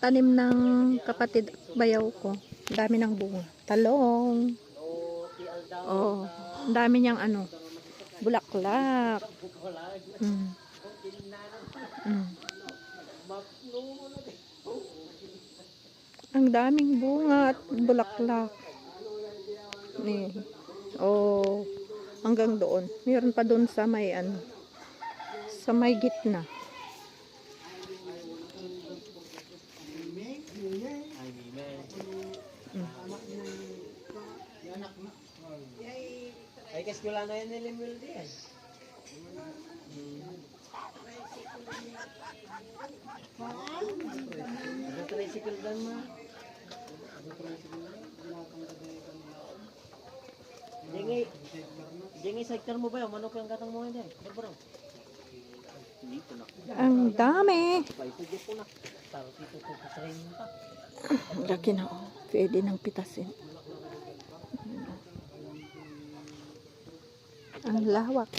tanim ng kapatid at bayaw ko. Dami ng bunga. Talong. Oh, dami niyang ano, bulaklak. Mm. Mm. Ang daming bunga at bulaklak. Ni. Oh, hanggang doon. Meron pa doon sa may ano, sa may gitna. Ay, kasi wala na yan nilimil di ay. Ada tricycle dan mah. Ada tricycle dan. Jengi, jengi sektor mo ba yun? Manok yung katang mo hindi? Bro. Ang dami. Laki na oh. Pwede nang pitasin. Ang lawak.